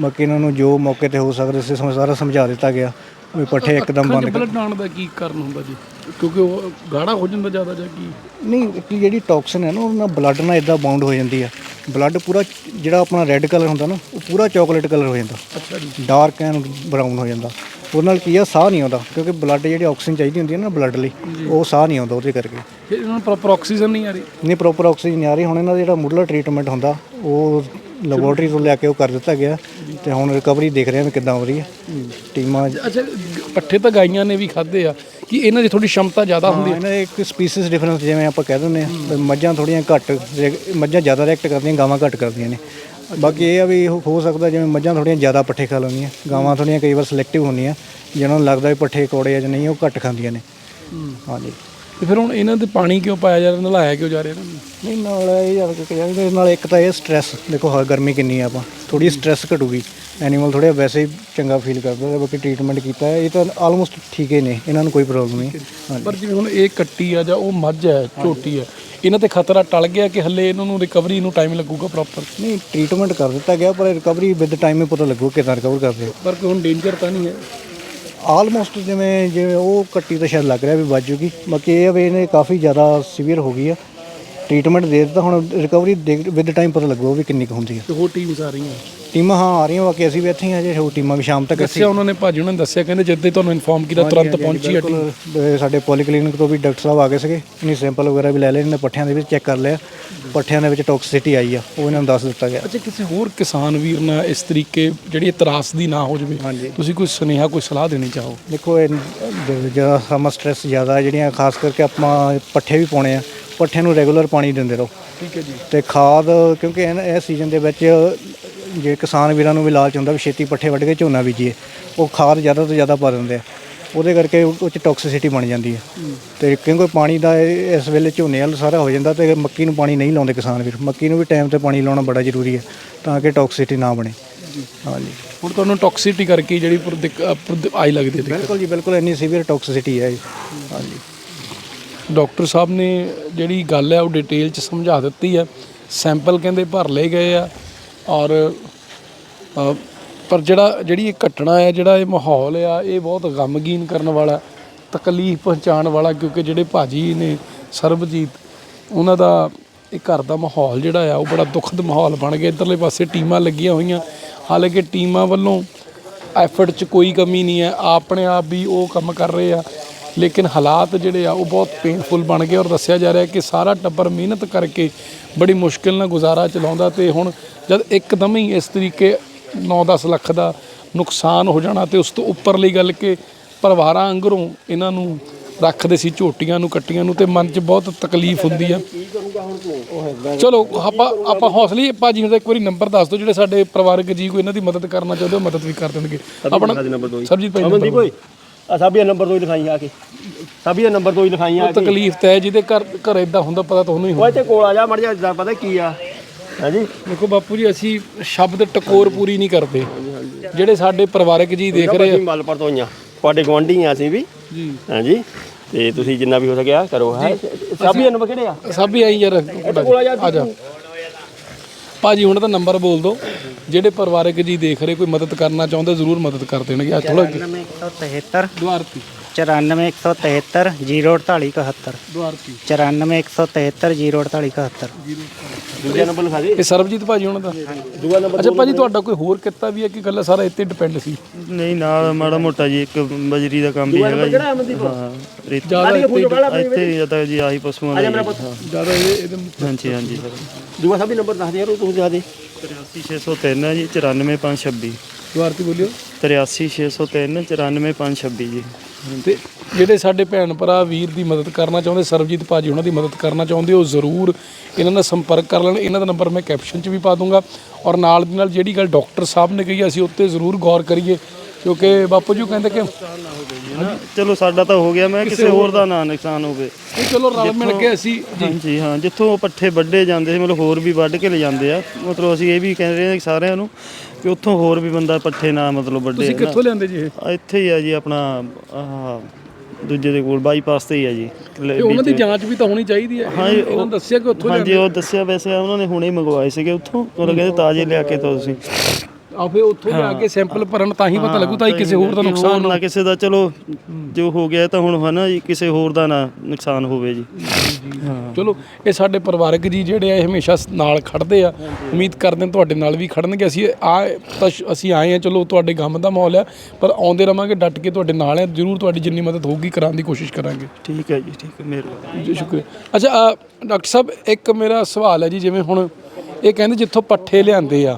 ਬਾਕੀ ਇਹਨਾਂ ਨੂੰ ਜੋ ਮੌਕੇ ਤੇ ਹੋ ਸਕਦਾ ਸੀ ਸਾਰਾ ਸਮਝਾ ਦਿੱਤਾ ਗਿਆ ਵੀ ਪੱਠੇ ਇੱਕਦਮ ਬੰਦ ਕਰ ਬਲੱਡ ਆਉਣ ਦਾ ਕੀ ਕਾਰਨ ਹੁੰਦਾ ਜੀ? ਕਿਉਂਕਿ ਉਹ ਗਾੜਾ ਹੋ ਜਾਂਦਾ ਜ਼ਿਆਦਾ ਜਾਂ ਕੀ? ਨਹੀਂ ਕਿ ਜਿਹੜੀ ਟੌਕਸਿਨ ਹੈ ਨਾ ਉਹ ਨਾਲ ਬਲੱਡ ਨਾਲ ਇਦਾਂ ਬਾਉਂਡ ਹੋ ਜਾਂਦੀ ਆ। ਬਲੱਡ ਪੂਰਾ ਜਿਹੜਾ ਆਪਣਾ ਰੈੱਡ ਕਲਰ ਹੁੰਦਾ ਨਾ ਉਹ ਪੂਰਾ ਚਾਕਲੇਟ ਕਲਰ ਹੋ ਜਾਂਦਾ। ਅੱਛਾ ਜੀ। ਡਾਰਕ ਐਂਡ ਬਰਾਊਨ ਹੋ ਜਾਂਦਾ। ਉਹਦੇ ਨਾਲ ਕੀ ਆ ਸਾਹ ਨਹੀਂ ਆਉਂਦਾ ਕਿਉਂਕਿ ਬਲੱਡ ਜਿਹੜੀ ਆਕਸੀਜਨ ਚਾਹੀਦੀ ਹੁੰਦੀ ਹੈ ਨਾ ਬਲੱਡ ਲਈ ਉਹ ਸਾਹ ਨਹੀਂ ਆਉਂਦਾ ਉਹਦੇ ਕਰਕੇ। ਫਿਰ ਇਹਨਾਂ ਨੂੰ ਪ੍ਰੋਪਰ ਆਕਸੀਜਨ ਨਹੀਂ ਆ ਰਹੀ? ਨਹੀਂ ਪ੍ਰੋਪਰ ਆਕਸੀਜਨ ਨਹੀਂ ਆ ਰਹੀ। ਹੁਣ ਇਹਨਾਂ ਦਾ ਜਿਹੜਾ ਮੁੱਢਲਾ ਟ੍ਰੀਟਮੈਂਟ ਹੁੰਦਾ ਉਹ ਲੈਬੋਰਟਰੀ ਤੋਂ ਲਿਆ ਕੇ ਉਹ ਕਰ ਦਿੱਤਾ ਗਿਆ ਤੇ ਹੁਣ ਰਿਕਵਰੀ ਦੇਖ ਰਹੇ ਹਾਂ ਵੀ ਕਿੱਦਾਂ ਹੋ ਰਹੀ ਹੈ। ਟੀਮਾਂ ਅੱਛਾ ਪੱਠੇ ਤਾਂ ਗਾਈਆਂ ਨੇ ਵੀ ਖਾਦੇ ਆ। ਕਿ ਇਹਨਾਂ ਦੀ ਥੋੜੀ ਸ਼ਮਤਾ ਜ਼ਿਆਦਾ ਹੁੰਦੀ ਹਾਂ, ਇਹਨਾਂ ਦੇ ਇੱਕ ਸਪੀਸੀਜ਼ ਡਿਫਰੈਂਸ ਜਿਵੇਂ ਆਪਾਂ ਕਹਿ ਦਿੰਦੇ ਆ ਮੱਝਾਂ ਥੋੜੀਆਂ ਘੱਟ ਮੱਝਾਂ ਜ਼ਿਆਦਾ ਰਿਐਕਟ ਕਰਦੀਆਂ ਗਾਵਾਂ ਘੱਟ ਕਰਦੀਆਂ ਨੇ। ਬਾਕੀ ਇਹ ਆ ਵੀ ਹੋ ਸਕਦਾ ਜਿਵੇਂ ਮੱਝਾਂ ਥੋੜੀਆਂ ਜ਼ਿਆਦਾ ਪੱਠੇ ਖਾ ਲੈਂਦੀਆਂ ਗਾਵਾਂ ਥੋੜੀਆਂ ਕਈ ਵਾਰ ਸਿਲੈਕਟਿਵ ਹੁੰਦੀਆਂ ਜਿਹਨਾਂ ਨੂੰ ਲੱਗਦਾ ਵੀ ਪੱਠੇ ਕੋੜੇ ਆ ਜਾਂ ਨਹੀਂ ਉਹ ਘੱਟ ਖਾਂਦੀਆਂ ਨੇ। ਹਾਂਜੀ। ਤੇ ਫਿਰ ਹੁਣ ਇਹਨਾਂ ਦੇ ਪਾਣੀ ਕਿਉਂ ਪਾਇਆ ਜਾ ਰਿਹਾ ਨਲਾਇਆ ਕਿਉਂ ਜਾ ਰਿਹਾ ਇਹਨਾਂ ਨੂੰ? ਨਹੀਂ ਨਾਲ ਇਹ ਯਾਰ ਕਿ ਇਹਦੇ ਨਾਲ ਇੱਕ ਤਾਂ ਇਹ ਸਟ੍ਰੈਸ ਦੇਖੋ ਹਾਂ ਗਰਮੀ ਕਿੰਨੀ ਆ ਆਪਾਂ ਥੋੜੀ ਸਟ੍ਰੈਸ ਘਟੂਗੀ। ਐਨੀਮਲ ਥੋੜਾ ਵੈਸੇ ਹੀ ਚੰਗਾ ਫੀਲ ਕਰਦਾ ਹੈ ਬਾਕੀ ਟ੍ਰੀਟਮੈਂਟ ਕੀਤਾ ਹੈ ਇਹ ਤਾਂ ਆਲਮੋਸਟ ਠੀਕ ਹੀ ਨੇ ਇਹਨਾਂ ਨੂੰ ਕੋਈ ਪ੍ਰੋਬਲਮ ਨਹੀਂ। ਪਰ ਜਿਵੇਂ ਹੁਣ ਇਹ ਕੱਟੀ ਆ ਜਾਂ ਉਹ ਮੱਝ ਹੈ ਝੋਟੀ ਹੈ ਇਹਨਾਂ ਤੇ ਖਤਰਾ ਟਲ ਗਿਆ ਕਿ ਹੱਲੇ ਇਹਨਾਂ ਨੂੰ ਰਿਕਵਰੀ ਨੂੰ ਟਾਈਮ ਲੱਗੂਗਾ ਪ੍ਰੋਪਰ ਨਹੀਂ ਟ੍ਰੀਟਮੈਂਟ ਕਰ ਦਿੱਤਾ ਗਿਆ ਪਰ ਰਿਕਵਰੀ ਵਿਦ ਟਾਈਮ ਹੀ ਪਤਾ ਲੱਗੂ ਕਿਦਾਂ ਰਿਕਵਰ ਕਰਦੇ ਪਰ ਕੋਈ ਹੁਣ ਡੇਂਜਰ ਤਾਂ ਨਹੀਂ ਹੈ? ਆਲਮੋਸਟ ਜਿਵੇਂ ਜਿਵੇਂ ਉਹ ਕੱਟੀ ਤਾਂ ਸ਼ਾਇਦ ਲੱਗ ਰਿਹਾ ਵੀ ਬਚ ਜੂਗੀ ਬਾਕੀ ਇਹ ਵੀ ਇਹਨੇ ਕਾਫੀ ਜ਼ਿਆਦਾ ਸੀਵੀਅਰ ਹੋ ਗਈ ਆ। ਟ੍ਰੀਟਮੈਂਟ ਦੇ ਦਿੱਤਾ ਹੁਣ ਰਿਕਵਰੀ ਵਿਦ ਟਾਈਮ ਪਤਾ ਲੱਗੂ ਵੀ ਕਿੰਨੀ ਕੁ ਹੁੰਦੀ ਹੈ ਤੇ ਹੋਰ ਟੀਮਸ ਆ ਰਹੀਆਂ। ਟੀਮਾਂ ਹਾਂ ਆ ਰਹੀਆਂ ਬਾਕੀ ਅਸੀਂ ਵੀ ਇੱਥੇ ਹੀ ਜੇ ਹੋਰ ਟੀਮਾਂ ਵੀ ਸ਼ਾਮ ਤੱਕ ਦੱਸਿਆ ਉਹਨਾਂ ਨੇ ਭਾਜੀ ਉਹਨਾਂ ਨੇ ਦੱਸਿਆ ਕਹਿੰਦੇ ਜਦ ਤੇ ਤੁਹਾਨੂੰ ਇਨਫੋਰਮ ਕੀਤਾ ਤੁਰੰਤ ਪਹੁੰਚੀ ਆ ਟੀਮ ਬਿਲਕੁਲ, ਸਾਡੇ ਪੋਲੀਕਲੀਨਿਕ ਤੋਂ ਵੀ ਡਾਕਟਰ ਸਾਹਿਬ ਆ ਗਏ ਸੀਗੇ। ਇਹਨੇ ਸੈਂਪਲ ਵਗੈਰਾ ਵੀ ਲੈ ਲਏ ਇਹਨਾਂ ਪੱਠਿਆਂ ਦੇ ਵਿੱਚ ਚੈੱਕ ਕਰ ਲਿਆ। ਪੱਠਿਆਂ ਦੇ ਵਿੱਚ ਟੌਕਸਿਸਿਟੀ ਆਈ ਆ ਉਹ ਇਹਨਾਂ ਨੂੰ ਦੱਸ ਦਿੱਤਾ ਗਿਆ। ਅੱਛਾ ਕਿਸੇ ਹੋਰ ਕਿਸਾਨ ਵੀਰ ਨਾਲ ਇਸ ਤਰੀਕੇ ਜਿਹੜੀ ਤਰਾਸ ਦੀ ਨਾ ਹੋ ਜਾਵੇ ਹਾਂਜੀ। ਤੁਸੀਂ ਕੋਈ ਸੁਨੇਹਾ ਕੋਈ ਸਲਾਹ ਦੇਣੀ ਚਾਹੋ? ਦੇਖੋ ਇਹ ਜ- ਜਿਹੜਾ ਸਮਾਂ ਸਟ੍ਰੈਸ ਜ਼ਿਆਦਾ ਜਿਹੜੀਆਂ ਖਾਸ ਕਰਕੇ ਆਪਾਂ ਪੱਠੇ ਵੀ ਪਾਉਣੇ ਆ ਪੱਠਿਆਂ ਨੂੰ ਰੈਗੂਲਰ ਪਾਣੀ ਦਿੰਦੇ ਰਹੋ। ਠੀਕ ਹੈ ਜੀ। ਤੇ ਖਾਦ ਕਿਉਂਕਿ ਇਹ ਇਹ ਸੀਜ਼ਨ ਦੇ ਵਿੱਚ ਜੇ ਕਿਸਾਨ ਵੀਰਾਂ ਨੂੰ ਵੀ ਲਾਲਚ ਹੁੰਦਾ ਵੀ ਛੇਤੀ ਪੱਠੇ ਵੱਢ ਕੇ ਝੋਨਾ ਬੀਜੀਏ ਉਹ ਖਾਦ ਜ਼ਿਆਦਾ ਤੋਂ ਜ਼ਿਆਦਾ ਪਾ ਦਿੰਦੇ ਆ। ਉਹਦੇ ਕਰਕੇ ਉਹ ਉਹ 'ਚ ਟੌਕਸਿਸਿਟੀ ਬਣ ਜਾਂਦੀ ਹੈ। ਤੇ ਕਿਉਂਕਿ ਪਾਣੀ ਦਾ ਇਹ- ਇਸ ਵੇਲੇ ਝੋਨੇ ਵੱਲ ਸਾਰਾ ਹੋ ਜਾਂਦਾ ਤੇ ਮੱਕੀ ਨੂੰ ਪਾਣੀ ਨਹੀਂ ਲਾਉਂਦੇ ਕਿਸਾਨ ਵੀਰ। ਮੱਕੀ ਨੂੰ ਵੀ ਟਾਈਮ ਤੇ ਪਾਣੀ ਲਾਉਣਾ ਬੜਾ ਜ਼ਰੂਰੀ ਹੈ ਤਾਂ ਕਿ ਟੌਕਸਿਸਿਟੀ ਨਾ ਬਣੇ। ਹਾਂਜੀ। ਹੁਣ ਤੁਹਾਨੂੰ ਟੌਕਸਿਟੀ ਕਰਕੇ ਜਿਹੜੀ ਪੁਰ ਦਿੱਕ- ਅ, ਪੁਰ- ਆਈ ਲੱਗਦੀ ਹੈ। ਬਿਲਕੁਲ ਜੀ ਬਿਲਕੁਲ ਇੰਨੀ ਸੀਵੀਅਰ ਟੌਕਸਿਸਿਟੀ ਹੈ ਜੀ ਹਾਂਜੀ। ਡਾਕਟਰ ਸਾਹਿਬ ਨੇ ਜਿਹੜੀ ਗੱਲ ਹੈ ਉਹ ਡਿਟੇਲ ਚ ਸਮਝਾ ਦਿੱਤੀ ਹੈ। ਸੈਂਪਲ ਕਹਿੰਦੇ ਭਰ ਲਏ ਗਏ ਆ ਔਰ ਪਰ ਜਿਹੜਾ, ਜਿਹੜੀ ਇਹ ਘਟਨਾ ਹੈ, ਜਿਹੜਾ ਇਹ ਮਾਹੌਲ ਆ, ਇਹ ਬਹੁਤ ਗਮਗੀਨ ਕਰਨ ਵਾਲਾ, ਤਕਲੀਫ ਪਹੁੰਚਾਉਣ ਵਾਲਾ, ਕਿਉਂਕਿ ਜਿਹੜੇ ਭਾਜੀ ਨੇ ਸਰਬਜੀਤ, ਉਹਨਾਂ ਦਾ ਇਹ ਘਰ ਦਾ ਮਾਹੌਲ ਜਿਹੜਾ ਆ, ਉਹ ਬੜਾ ਦੁਖਦ ਮਾਹੌਲ ਬਣ ਗਿਆ। ਇਧਰਲੇ ਪਾਸੇ ਟੀਮਾਂ ਲੱਗੀਆਂ ਹੋਈਆਂ। ਹਾਲਾਂਕਿ ਟੀਮਾਂ ਵੱਲੋਂ ਐਫਰਟ 'ਚ ਕੋਈ ਕਮੀ ਨਹੀਂ ਹੈ। ਆਪਣੇ ਆਪ ਵੀ ਉਹ ਕੰਮ ਕਰ ਰਹੇ ਆ। ਲੇਕਿਨ ਹਾਲਾਤ ਜਿਹੜੇ ਆ ਉਹ ਬਹੁਤ ਪੇਨਫੁਲ ਬਣ ਗਏ ਔਰ ਦੱਸਿਆ ਜਾ ਰਿਹਾ ਕਿ ਸਾਰਾ ਟੱਬਰ ਮਿਹਨਤ ਕਰਕੇ ਬੜੀ ਮੁਸ਼ਕਿਲ ਨਾਲ ਗੁਜ਼ਾਰਾ ਚਲਾਉਂਦਾ ਤੇ ਹੁਣ ਜਦ ਇੱਕਦਮ ਹੀ ਇਸ ਤਰੀਕੇ 9-10 ਲੱਖ ਦਾ ਨੁਕਸਾਨ ਹੋ ਜਾਣਾ ਤੇ ਉਸ ਤੋਂ ਉੱਪਰਲੀ ਗੱਲ ਕਿ ਪਰਿਵਾਰਾਂ ਅੰਗਰੋਂ ਇਹਨਾਂ ਨੂੰ ਰੱਖਦੇ ਸੀ ਝੋਟੀਆਂ ਨੂੰ ਕੱਟੀਆਂ ਨੂੰ ਤੇ ਮਨ 'ਚ ਬਹੁਤ ਤਕਲੀਫ ਹੁੰਦੀ ਆ। ਚਲੋ ਆਪਾਂ ਆਪਾਂ ਹੌਸਲੇ ਭਾਜੀ ਨੂੰ ਤਾਂ ਇੱਕ ਵਾਰੀ ਨੰਬਰ ਦੱਸ ਦਿਓ ਜਿਹੜੇ ਸਾਡੇ ਪਰਿਵਾਰਕ ਜੀ ਕੋਈ ਇਹਨਾਂ ਦੀ ਮਦਦ ਕਰਨਾ ਚਾਹੁੰਦੇ ਹੋ ਮਦਦ ਵੀ ਕਰ ਦੇਣਗੇ। ਆਪਣਾ ਸਰਜੀਤ ਭਾਈ ਅਮਨਦੀਪ ਓਏ ਆ ਸਾਬੀਆ ਨੰਬਰ 2 ਹੀ ਲਿਖਾਈ ਆ ਕੇ। ਸਾਬੀਆ ਨੰਬਰ 2 ਹੀ ਲਿਖਾਈ ਆ ਕੇ। ਤਕਲੀਫ ਤਾਂ ਹੈ ਜਿਹਦੇ ਘਰ ਘਰ ਇਦਾਂ ਹੁੰਦਾ ਪਤਾ ਤੁਹਾਨੂੰ ਹੀ ਹੁੰਦਾ। ਓਏ ਤੇ ਕੋਲ ਆ ਜਾ ਮੜ ਜਾ ਪਤਾ ਕੀ ਆ। ਹਾਂਜੀ? ਦੇਖੋ ਬਾਪੂ ਜੀ ਅਸੀਂ ਸ਼ਬਦ ਟਕੋਰ ਪੂਰੀ ਨਹੀਂ ਕਰਦੇ। ਜਿਹੜੇ ਸਾਡੇ ਪਰਿਵਾਰਕ ਜੀ ਦੇਖ ਰਹੇ ਅਸੀਂ ਮਲਪੁਰ ਤੋਂ ਆਈਆਂ। ਤੁਹਾਡੇ ਗਵਾਂਢੀ ਆ ਅਸੀਂ ਵੀ। ਜੀ। ਹਾਂਜੀ? ਤੇ ਤੁਸੀਂ ਜਿੰਨਾ ਵੀ ਹੋ ਸਕਿਆ ਕਰੋ। ਹੈ? ਸਾਬੀਆ ਨੰਬਰ ਕਿਹੜੇ ਆ? ਆ ਸਭ ਹੀ ਆਈ ਯਾਰ ਆ ਜਾ ਭਾਜੀ ਹੁਣ ਤਾਂ ਨੰਬਰ ਬੋਲ ਦਿਓ। ਜਿਹੜੇ ਪਰਿਵਾਰਕ ਜੀ ਦੇਖ ਰਹੇ ਕੋਈ ਮਦਦ ਕਰਨਾ ਚਾਹੁੰਦਾ ਜ਼ਰੂਰ ਮਦਦ ਕਰ ਦੇਣਗੇ। ਅੱਜ ਥੋੜਾ 93 ਦੁਆਰਤੀ 94173 ਦੁਆਰਤੀ 9417304871 ਇਹ ਸਰਬਜੀਤ ਭਾਜੀ ਉਹਨਾਂ ਦਾ ਦੂਆ ਨੰਬਰ ਅੱਛਾ ਭਾਜੀ ਤੁਹਾਡਾ ਕੋਈ ਹੋਰ ਕਿੱਤਾ ਵੀ ਹੈ ਕਿ ਗੱਲਾਂ ਸਾਰਾ ਇੱਥੇ ਡਿਪੈਂਡ ਸੀ? ਨਹੀਂ ਨਾਲ ਮਾੜਾ ਮੋਟਾ ਜੀ ਇੱਕ ਬਜਰੀ ਦਾ ਕੰਮ ਵੀ ਹੈਗਾ ਜੀ। ਹਾਂ ਇੱਥੇ- ਜ਼ਿਆਦਾ ਜੀ ਆਹੀ ਪਸ਼ੂਆਂ ਦਾ ਜ਼ਿਆਦਾ ਇਹ- ਇਹਦੇ ਹਾਂਜੀ ਹਾਂਜੀ। ਦੂਆ ਸਾਹਿਬ ਨੰਬਰ ਦੱਸ ਦੇ ਤੁਸੀਂ ਦੱਸ 83603 ਜੀ 94526 ਦੁਆਰਤੀ ਬੋਲਿਓ। 83603 94526 ਜੀ। ਤੇ ਜਿਹੜੇ ਸਾਡੇ ਭੈਣ ਭਰਾ ਵੀਰ ਦੀ ਮਦਦ ਕਰਨਾ ਚਾਹੁੰਦੇ, ਸਰਬਜੀਤ ਭਾਜੀ ਉਹਨਾਂ ਦੀ ਮਦਦ ਕਰਨਾ ਚਾਹੁੰਦੇ ਹੋ ਜ਼ਰੂਰ ਇਹਨਾਂ ਨਾਲ ਸੰਪਰਕ ਕਰ ਲੈਣ। ਇਹਨਾਂ ਦਾ ਨੰਬਰ ਮੈਂ ਕੈਪਸ਼ਨ 'ਚ ਵੀ ਪਾ ਦੂੰਗਾ। ਔਰ ਨਾਲ ਦੀ ਨਾਲ ਜਿਹੜੀ ਗੱਲ ਡਾਕਟਰ ਸਾਹਿਬ ਨੇ ਕਹੀ, ਅਸੀਂ ਉੱਤੇ ਜ਼ਰੂਰ ਗੌਰ ਕਰੀਏ। ਕਿਉਂਕਿ ਬਾਪੂ ਜੀ ਕਹਿੰਦੇ ਕਿ ਚਲੋ ਸਾਡਾ ਤਾਂ ਹੋ ਗਿਆ ਮੈਂ ਕਿਸੇ ਹੋਰ ਦਾ ਨਾ ਨੁਕਸਾਨ ਹੋਵੇ। ਇਹ ਚਲੋ ਰਲ ਮਿਲ ਕੇ ਅਸੀਂ ਹਾਂਜੀ ਹਾਂ ਜਿੱਥੋਂ ਪੱਠੇ ਵੱਢੇ ਜਾਂਦੇ ਸੀ ਮਤਲਬ ਹੋਰ ਵੀ ਵੱਢ ਕੇ ਲੈ ਜਾਂਦੇ ਆ। ਮਤਲਬ ਅਸੀਂ ਇਹ ਵੀ ਕਹਿ ਰਹੇ ਹਾਂ ਸਾਰਿਆਂ ਨੂੰ ਕਿ ਉੱਥੋਂ ਹੋਰ ਵੀ ਬੰਦਾ ਪੱਠੇ ਨਾ ਮਤਲਬ ਵੱਢੇ ਤੁਸੀਂ ਕਿੱਥੋਂ ਲਿਆਂਦੇ ਜੀ ਇਹ? ਇੱਥੇ ਹੀ ਆ ਜੀ ਆਪਣਾ ਆਹ ਦੂਜੇ ਦੇ ਕੋਲ ਬਾਈਪਾਸ ਤੇ ਹੀ ਆ ਜੀ। ਤੇ ਉਹਨਾਂ ਦੀ ਜਾਂਚ ਵੀ ਤਾਂ ਹੋਣੀ ਚਾਹੀਦੀ ਹੈ। ਹਾਂ ਜੀ, ਇਹਨਾਂ ਨੇ ਦੱਸਿਆ ਕਿ ਉੱਥੋਂ ਹਾਂਜੀ ਉਹ ਦੱਸਿਆ ਵੈਸੇ ਉਹਨਾਂ ਨੇ ਹੁਣੇ ਮੰਗਵਾਏ ਸੀਗੇ ਉੱਥੋਂ ਉਹ ਕਹਿੰਦੇ ਤਾਜ਼ੇ ਲਿਆ ਕੇ ਤਾਂ ਤੁਸੀਂ। ਆ ਫਿਰ ਉੱਥੋਂ ਜਾ ਕੇ ਸੈਂਪਲ ਭਰਨ ਤਾਂ ਹੀ ਪਤਾ ਲੱਗੂ ਤਾਂ ਹੀ ਕਿਸੇ ਹੋਰ ਦਾ ਨੁਕਸਾਨ ਨਾ ਕਿਸੇ ਦਾ ਚਲੋ ਜੋ ਹੋ ਗਿਆ ਤਾਂ ਹੁਣ ਹਨਾ ਜੀ ਕਿਸੇ ਹੋਰ ਦਾ ਨਾ ਨੁਕਸਾਨ ਹੋਵੇ ਜੀ। ਚਲੋ ਇਹ ਸਾਡੇ ਪਰਿਵਾਰਕ ਜੀ ਜਿਹੜੇ ਆ ਇਹ ਹਮੇਸ਼ਾ ਨਾਲ ਖੜਦੇ ਆ। ਉਮੀਦ ਕਰਦੇ ਹਾਂ ਤੁਹਾਡੇ ਨਾਲ ਵੀ ਖੜਨਗੇ। ਅਸੀਂ ਆ ਅਸੀਂ ਆਏ ਆ ਚਲੋ ਤੁਹਾਡੇ ਗਮ ਦਾ ਮਾਹੌਲ ਆ ਪਰ ਆਉਂਦੇ ਰਵਾਂਗੇ ਡਟ ਕੇ ਤੁਹਾਡੇ ਨਾਲ ਆ। ਜਰੂਰ ਤੁਹਾਡੀ ਜਿੰਨੀ ਮਦਦ ਹੋਊਗੀ ਕਰਾਉਣ ਦੀ ਕੋਸ਼ਿਸ਼ ਕਰਾਂਗੇ। ਠੀਕ ਹੈ ਜੀ ਠੀਕ ਹੈ ਮਿਹਰਬਾਨੀ। ਜੀ ਸ਼ੁਕਰੀਆ। ਅੱਛਾ ਡਾਕਟਰ ਸਾਹਿਬ ਇੱਕ ਮੇਰਾ ਸਵਾਲ ਹੈ ਜੀ ਜਿਵੇਂ ਹੁਣ ਇਹ ਕਹਿੰਦੇ ਜਿੱਥੋਂ ਪੱਠੇ ਲਿਆਂਦੇ ਆ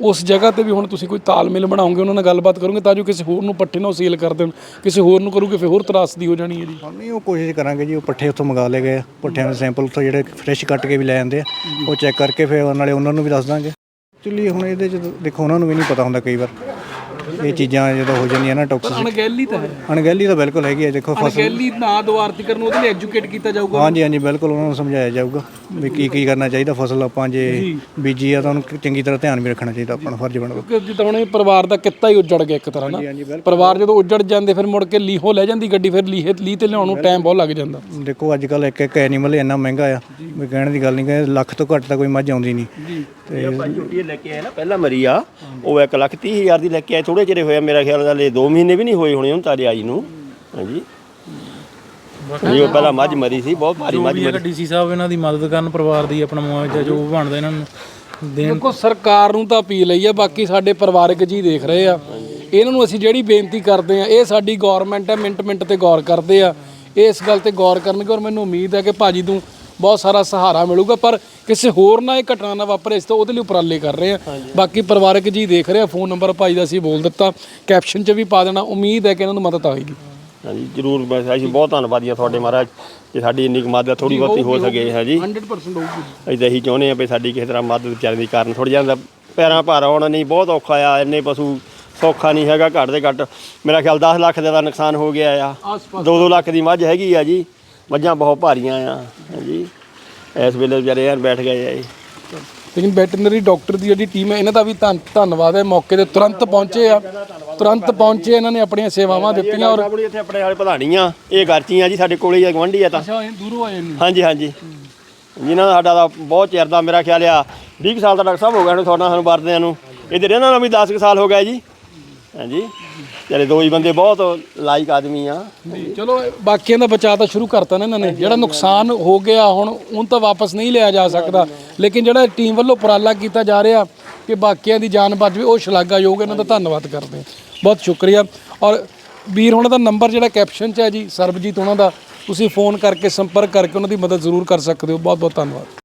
ਉਸ ਜਗ੍ਹਾ ਤੇ ਵੀ ਹੁਣ ਤੁਸੀਂ ਕੋਈ ਤਾਲਮੇਲ ਬਣਾਓਗੇ ਉਹਨਾਂ ਨਾਲ ਗੱਲਬਾਤ ਕਰੋਗੇ ਤਾਂ ਜੋ ਕਿਸੇ ਹੋਰ ਨੂੰ ਪੱਠੇ ਨਾ ਸੇਲ ਕਰ ਦੇਣ, ਕਿਸੇ ਹੋਰ ਨੂੰ ਕਰੋਗੇ ਫਿਰ ਹੋਰ ਤਰਾਸਦੀ ਹੋ ਜਾਣੀ ਹੈ ਜੀ। ਨਹੀਂ, ਉਹ ਕੋਸ਼ਿਸ਼ ਕਰਾਂਗੇ ਜੀ, ਉਹ ਪੱਠੇ ਉੱਥੋਂ ਮੰਗਾ ਲਏ ਗਏ ਆ। ਪੱਠਿਆਂ ਦੇ ਸੈਂਪਲ ਉੱਥੋਂ ਜਿਹੜੇ ਫਰੈਸ਼ ਕੱਟ ਕੇ ਵੀ ਲੈ ਜਾਂਦੇ ਆ, ਉਹ ਚੈੱਕ ਕਰਕੇ ਫਿਰ ਨਾਲੇ ਉਹਨਾਂ ਨੂੰ ਵੀ ਦੱਸ ਦਾਂਗੇ। ਐਕਚੁਅਲੀ ਹੁਣ ਇਹਦੇ ਚ ਦੇਖੋ, ਉਹਨਾਂ ਨੂੰ ਵੀ ਨਹੀਂ ਪਤਾ ਹੁੰਦਾ ਕਈ ਵਾਰ। ਇਹ ਚੀਜ਼ਾਂ ਜਦੋਂ ਹੋ ਜਾਂਦੀਆਂ ਨਾ ਟੌਕਸਿਕ ਅਣਗਹਿਲੀ ਤਾਂ ਹੈ। ਅਣਗਹਿਲੀ ਤਾਂ ਬਿਲਕੁਲ ਹੈਗੀ ਹੈ ਦੇਖੋ ਫਸਲ ਅਣਗਹਿਲੀ ਨਾ ਦੁਆਰਤੀ ਕਰਨ ਉਹਦੇ ਲਈ ਐਜੂਕੇਟ ਕੀਤਾ ਜਾਊਗਾ। ਹਾਂਜੀ ਹਾਂਜੀ ਬਿਲਕੁਲ ਉਹਨਾਂ ਨੂੰ ਸਮਝਾਇਆ ਜਾਊਗਾ ਵੀ ਕੀ ਕੀ ਕਰਨਾ ਚਾਹੀਦਾ ਫਸਲ ਆਪਾਂ ਜੇ ਬੀਜੀ ਆ ਤਾਂ ਉਹਨੂੰ ਚੰਗੀ ਤਰ੍ਹਾਂ ਧਿਆਨ ਵੀ ਰੱਖਣਾ ਚਾਹੀਦਾ ਆਪਣਾ ਫਰਜ਼ ਬਣਦਾ। ਕਿ ਜਿੱਦਾਂ ਹੁਣ ਇਹ ਪਰਿਵਾਰ ਦਾ ਕਿੱਤਾ ਹੀ ਉੱਜੜ ਗਿਆ ਇੱਕ ਤਰ੍ਹਾਂ ਨਾ ਪਰਿਵਾਰ ਜਦੋਂ ਉੱਜੜ ਜਾਂਦੇ ਫਿਰ ਮੁੜ ਕੇ ਲੀਹੋ ਲੈ ਜਾਂਦੀ ਗੱਡੀ ਫਿਰ ਲੀਹੇ ਲੀ ਤੇ ਲਿਆਉਣ ਨੂੰ ਟਾਈਮ ਬਹੁਤ ਲੱਗ ਜਾਂਦਾ। ਦੇਖੋ ਅੱਜ ਕੱਲ ਇੱਕ ਇੱਕ ਐਨੀਮਲ ਇੰਨਾ ਮਹਿੰਗਾ ਆ ਵੀ ਕਹਿਣ ਦੀ ਗੱਲ ਨਹੀਂ ਕਿ ਲੱਖ ਤੋਂ ਘੱਟ ਤਾਂ ਕੋਈ ਮੱਝ ਆਉਂਦੀ ਨਹੀਂ। ਤੇ ਭਾਈ ਛੋਟੀ ਲੈ ਕੇ ਆਏ ਨਾ ਪਹਿਲਾਂ ਮਰੀ ਆ ਉਹ 1 ਲੱਖ 30 ਹਜ਼ਾਰ ਦੀ ਲੈ ਕੇ ਆਏ ਥੋੜੇ ਚਿਰੇ ਹੋਇਆ ਮੇਰਾ ਖਿਆਲ ਨਾਲ ਇਹ 2 ਮਹੀਨੇ ਵੀ ਨਹੀਂ ਹੋਏ ਹੋਣੇ ਹੁਣ ਤਾਰੇ ਆਈ ਨੂੰ। ਹਾਂਜੀ। ਜੀ ਉਹ ਪਹਿਲਾਂ ਮੱਝ ਮਰੀ ਸੀ ਬਹੁਤ ਭਾਰੀ ਮੱਝ ਹੈਗਾ ਡੀਸੀ ਸਾਹਿਬ ਇਹਨਾਂ ਦੀ ਮਦਦ ਕਰਨ ਪਰਿਵਾਰ ਦੀ ਆਪਣਾ ਮੁਆਵਜ਼ਾ ਜੋ ਬਣਦਾ ਇਹਨਾਂ ਨੂੰ ਦੇਣ। ਦੇਖੋ ਸਰਕਾਰ ਨੂੰ ਤਾਂ ਅਪੀਲ ਹੈ ਆ ਬਾਕੀ ਸਾਡੇ ਪਰਿਵਾਰਕ ਜੀ ਦੇਖ ਰਹੇ ਆ। ਇਹਨਾਂ ਨੂੰ ਅਸੀਂ ਜਿਹੜੀ ਬੇਨਤੀ ਕਰਦੇ ਆ ਇਹ ਸਾਡੀ ਗਵਰਨਮੈਂਟ ਹੈ ਮਿੰਟ ਮਿੰਟ ਤੇ ਗੌਰ ਕਰਦੇ ਆ। ਇਹ ਇਸ ਗੱਲ ਤੇ ਗੌਰ ਕਰਨਗੇ ਔਰ ਮੈਨੂੰ ਉਮੀਦ ਹੈ ਕਿ ਭਾਜੀ ਨੂੰ ਬਹੁਤ ਸਾਰਾ ਸਹਾਰਾ ਮਿਲੂਗਾ ਪਰ ਕਿਸੇ ਹੋਰ ਨਾਲ ਇਹ ਘਟਨਾ ਨਾ ਵਾਪਰੇ ਇਸ ਤੋਂ ਉਹਦੇ ਲਈ ਉਪਰਾਲੇ ਕਰ ਰਹੇ ਆ ਬਾਕੀ ਪਰਿਵਾਰਕ ਜੀ ਦੇਖ ਰਹੇ ਆ ਫੋਨ ਨੰਬਰ ਭਾਜੀ ਦਾ ਅਸੀਂ ਬੋਲ ਦਿੱਤਾ ਕੈਪਸ਼ਨ 'ਚ ਵੀ ਪਾ ਦੇਣਾ ਉਮੀਦ ਹੈ ਕਿ ਇਹਨਾਂ ਨੂੰ ਮਦਦ ਆਏਗੀ ਹਾਂਜੀ ਜਰੂਰ ਬਸ ਅਸੀਂ ਬਹੁਤ ਧੰਨਵਾਦੀ ਆ ਤੁਹਾਡੇ ਮਹਾਰਾਜ ਜੇ ਸਾਡੀ ਇੰਨੀ ਕੁ ਮਦਦ ਥੋੜੀ ਬਹੁਤੀ ਹੋ ਸਕੇ ਹਾਂਜੀ। 100% ਹੋਊਗੀ ਅਸੀਂ ਤਾਂ ਇਹੀ ਚਾਹੁੰਦੇ ਆ ਵੀ ਸਾਡੀ ਕਿਸੇ ਤਰ੍ਹਾਂ ਮਦਦ ਵਿਚਾਰੇ ਦੀ ਕਾਰਨ ਥੋੜਾ ਜਿਹਾ ਪੈਰਾਂ ਭਾਰ ਆਉਣਾ ਨਹੀਂ ਬਹੁਤ ਔਖਾ ਆ ਇੰਨੇ ਪਸ਼ੂ ਸੌਖਾ ਨਹੀਂ ਹੈਗਾ ਘੱਟ ਦੇ ਘੱਟ ਮੇਰਾ ਖਿਆਲ 10 ਲੱਖ ਦਾ ਨੁਕਸਾਨ ਹੋ ਗਿਆ ਆ। 2-2 ਲੱਖ ਦੀ ਮੱਝ ਹੈਗੀ ਆ ਜੀ। ਮੱਝਾਂ ਬਹੁਤ ਭਾਰੀਆਂ ਆ ਹਾਂਜੀ। ਇਸ ਵੇਲੇ ਵਿਚਾਰੇ ਯਾਰ ਬੈਠ ਗਏ ਆ ਇਹ ਲੇਕਿਨ ਵੈਟਰਨਰੀ ਡਾਕਟਰ ਦੀ ਜਿਹੜੀ ਟੀਮ ਹੈ ਇਹਨਾਂ ਦਾ ਵੀ ਧੰਨ ਧੰਨਵਾਦ ਹੈ ਮੌਕੇ ਤੇ ਤੁਰੰਤ ਪਹੁੰਚੇ ਆ। ਤੁਰੰਤ ਪਹੁੰਚੇ ਇਹਨਾਂ ਨੇ ਆਪਣੀਆਂ ਸੇਵਾਵਾਂ ਦਿੱਤੀਆਂ ਔਰ ਆਪਣੀ ਇੱਥੇ ਆਪਣੇ ਵਾਲੇ ਇਹ ਗਰਚੀਆਂ ਜੀ ਸਾਡੇ ਕੋਲੇ ਹੀ ਆ ਗਵੰਡੀ ਆ ਤਾਂ। ਅੱਛਾ ਇਹ ਦੂਰੋਂ ਆਏ ਨੇ। ਹਾਂਜੀ ਹਾਂਜੀ। ਜਿਨ੍ਹਾਂ ਦਾ ਸਾਡਾ ਦਾ ਬਹੁਤ ਚਿਰ ਦਾ ਮੇਰਾ ਖਿਆਲ ਆ 20 ਕੁ ਸਾਲ ਦਾ ਡਾਕਟਰ ਸਾਹਿਬ ਹੋ ਗਿਆ ਨੇ ਤੁਹਾਡਾ ਸਾਨੂੰ ਵਰਦਿਆਂ ਨੂੰ। ਇਧਰ ਇਹਨਾਂ ਨਾਲ ਵੀ 10 ਕੁ ਸਾਲ ਹੋ ਗਏ ਜੀ। ਹਾਂਜੀ। ਚਲੇ ਦੋ ਹੀ ਬੰਦੇ ਬਹੁਤ ਲਾਇਕ ਆਦਮੀ ਆ। ਜੀ, ਚਲੋ ਬਾਕੀਆਂ ਦਾ ਬਚਾਅ ਤਾਂ ਸ਼ੁਰੂ ਕਰਤਾ ਨਾ ਇਹਨਾਂ ਨੇ। ਜਿਹੜਾ ਨੁਕਸਾਨ ਹੋ ਗਿਆ ਹੁਣ ਉਹਨੂੰ ਤਾਂ ਵਾਪਸ ਨਹੀਂ ਲਿਆ ਜਾ ਸਕਦਾ। ਲੇਕਿਨ ਜਿਹੜਾ ਟੀਮ ਵੱਲੋਂ ਉਪਰਾਲਾ ਕੀਤਾ ਜਾ ਰਿਹਾ ਕਿ ਬਾਕੀਆਂ ਦੀ ਜਾਨ ਬਚ ਵੀ ਉਹ ਸ਼ਲਾਘਾਯੋਗ ਇਹਨਾਂ ਦਾ ਧੰਨਵਾਦ ਕਰਦੇ ਹਾਂ। ਬਹੁਤ ਸ਼ੁਕਰੀਆ। ਔਰ ਵੀਰ ਉਹਨਾਂ ਦਾ ਨੰਬਰ ਜਿਹੜਾ ਕੈਪਸ਼ਨ 'ਚ ਹੈ ਜੀ ਸਰਬਜੀਤ ਉਹਨਾਂ ਦਾ ਤੁਸੀਂ ਫੋਨ ਕਰਕੇ ਸੰਪਰਕ ਕਰਕੇ ਉਹਨਾਂ ਦੀ ਮਦਦ ਜ਼ਰੂਰ ਕਰ ਸਕਦੇ ਹੋ। ਬਹੁਤ ਬਹੁਤ ਧੰਨਵਾਦ।